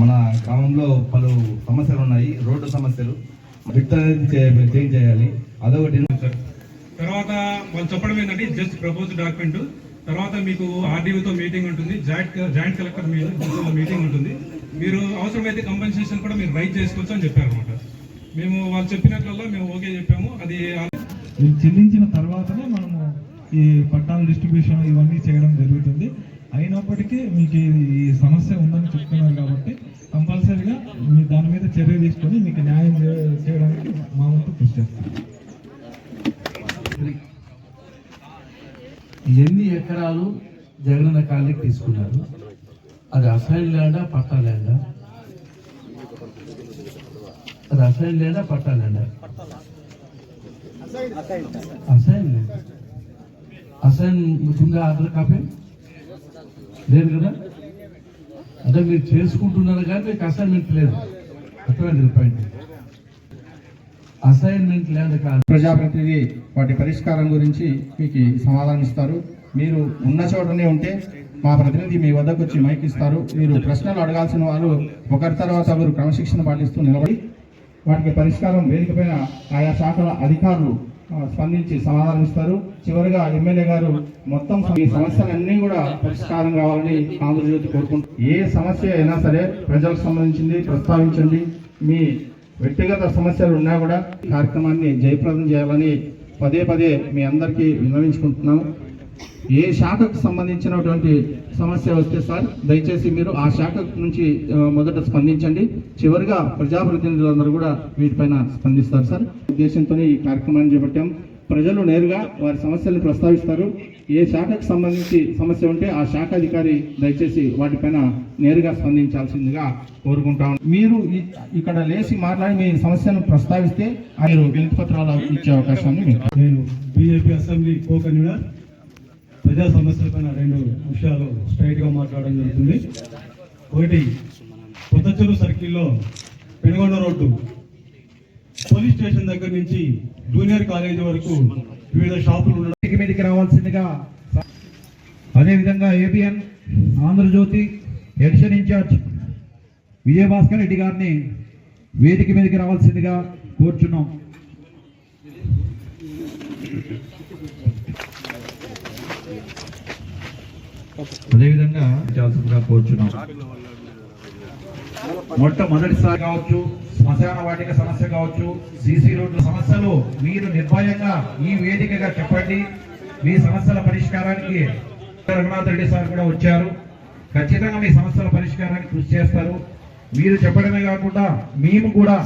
మన గ్రామంలో పలు సమస్యలు. ఉన్నాయి రోడ్డు సమస్యలు చేంజ్ చేయాలి. అదొకటి. తర్వాత వాళ్ళు చెప్పడం ఏంటంటే జస్ట్ ప్రపోజ్ డాక్యుమెంట్ తర్వాత మీకు ఆర్డీఓతో మీటింగ్ ఉంటుంది జాయింట్ జాయింట్ కలెక్టర్ మీటింగ్ ఉంటుంది. మీరు అవసరమైతే కంపెన్సేషన్ కూడా మీరు రైట్ చేసుకోవచ్చు అని చెప్పారు అనమాట మేము వాళ్ళు చెప్పినట్లలో మేము ఓకే చెప్పాము. అది చెల్లించిన తర్వాతనే మనము ఈ పట్టాల డిస్ట్రిబ్యూషన్ ఇవన్నీ చేయడం జరుగుతుంది. అయినప్పటికీ మీకు ఈ- సమస్య ఉందని చెప్తున్నారు కాబట్టి కంపల్సరీగా మీ దాని మీద చర్య తీసుకొని మీకు న్యాయం చేయడానికి మా వంతు కృషి చేస్తాం. ఎన్ని ఎకరాలు జగనన్న కాలనీకి తీసుకున్నారు? అది అసైన్ ల్యాండా పట్టా ల్యాండా? అది అసైన్ ల్యాండా పట్టా ల్యాండా? అసైన్ అసైన్ ఉందా ఆధార్ కాపీ? లేదు కదా? అంటే మీరు చేసుకుంటున్నారు కానీ మీకు అసైన్మెంట్ లేదు. అర్థమైంది పాయింట్ అసైన్మెంట్ లేదు కాదు. ప్రజాప్రతినిధి వాటి పరిష్కారం గురించి మీకు సమాధానం ఇస్తారు. మీరు ఉన్న చోటనే ఉంటే మా ప్రతినిధి మీ వద్దకు వచ్చి మైక్ ఇస్తారు. మీరు ప్రశ్నలు అడగాల్సిన వారు ఒకరి తర్వాత ఒకరు క్రమశిక్షణ పాటిస్తూ నిలబడి వాటికి పరిష్కారం వేదికపైన ఆయా శాఖల అధికారులు స్పందించి సమాధానం ఇస్తారు చివరిగా ఎమ్మెల్యే గారు మొత్తం ఈ సమస్యలన్నీ కూడా పరిష్కారం కావాలని ఆంధ్రజ్యోతి కోరుకుంటారు ఏ సమస్య అయినా సరే ప్రజలకు సంబంధించింది ప్రస్తావించండి. మీ వ్యక్తిగత సమస్యలు ఉన్నా కూడా కార్యక్రమాన్ని జయప్రదం చేయాలని పదే పదే మీ అందరికీ విన్నవించుకుంటున్నాము. ఏ శాఖకు సంబంధించినటువంటి సమస్య వస్తే సార్ దయచేసి మీరు ఆ శాఖ నుంచి మొదట స్పందించండి. చివరిగా ప్రజాప్రతినిధులందరూ కూడా వీటిపైన స్పందిస్తారు సార్. ఉద్దేశంతో ఈ కార్యక్రమాన్ని చేపట్టాం. ప్రజలు నేరుగా వారి సమస్యలను ప్రస్తావిస్తారు. ఏ శాఖకు సంబంధించి సమస్య ఉంటే ఆ శాఖ అధికారి దయచేసి వాటిపైన నేరుగా స్పందించాల్సిందిగా కోరుకుంటాం మీరు ఇక్కడ లేచి మాట్లాడి మీ సమస్యను ప్రస్తావిస్తే మీరు వినతి పత్రాలు ఇచ్చే అవకాశాన్ని నేను బీజేపీ అసెంబ్లీ కో కన్వీనర్ ప్రజా సమస్యలపైన రెండు విషయాలు స్ట్రైట్గా మాట్లాడడం జరుగుతుంది. ఒకటి కొత్తచెరు సర్కిల్లో పెనుగొండ రోడ్డు. పోలీస్ స్టేషన్ దగ్గర నుంచి జూనియర్ కాలేజీ వరకు వివిధ షాపులు ఉండడం. మీదకి రావాల్సిందిగా అదేవిధంగా ABN Andhrajyothi edition incharge Vijayabhaskar Reddy గారిని వేదిక మీదకి రావాల్సిందిగా కోరుచున్నాం. అదేవిధంగా ఇచ్చాల్సిందిగా కోరుచున్నాం. మొట్టమొదటిసారి కావచ్చు శ్మశాన వాటిక సమస్య కావచ్చు సీసీ రోడ్ల సమస్యలు మీరు నిర్భయంగా ఈ వేదికగా చెప్పండి. మీ సమస్యల పరిష్కారానికి రఘునాథ్ రెడ్డి సార్ కూడా వచ్చారు. ఖచ్చితంగా మీ సమస్యల పరిష్కారానికి కృషి చేస్తారు. మీరు చెప్పడమే కాకుండా మేము కూడా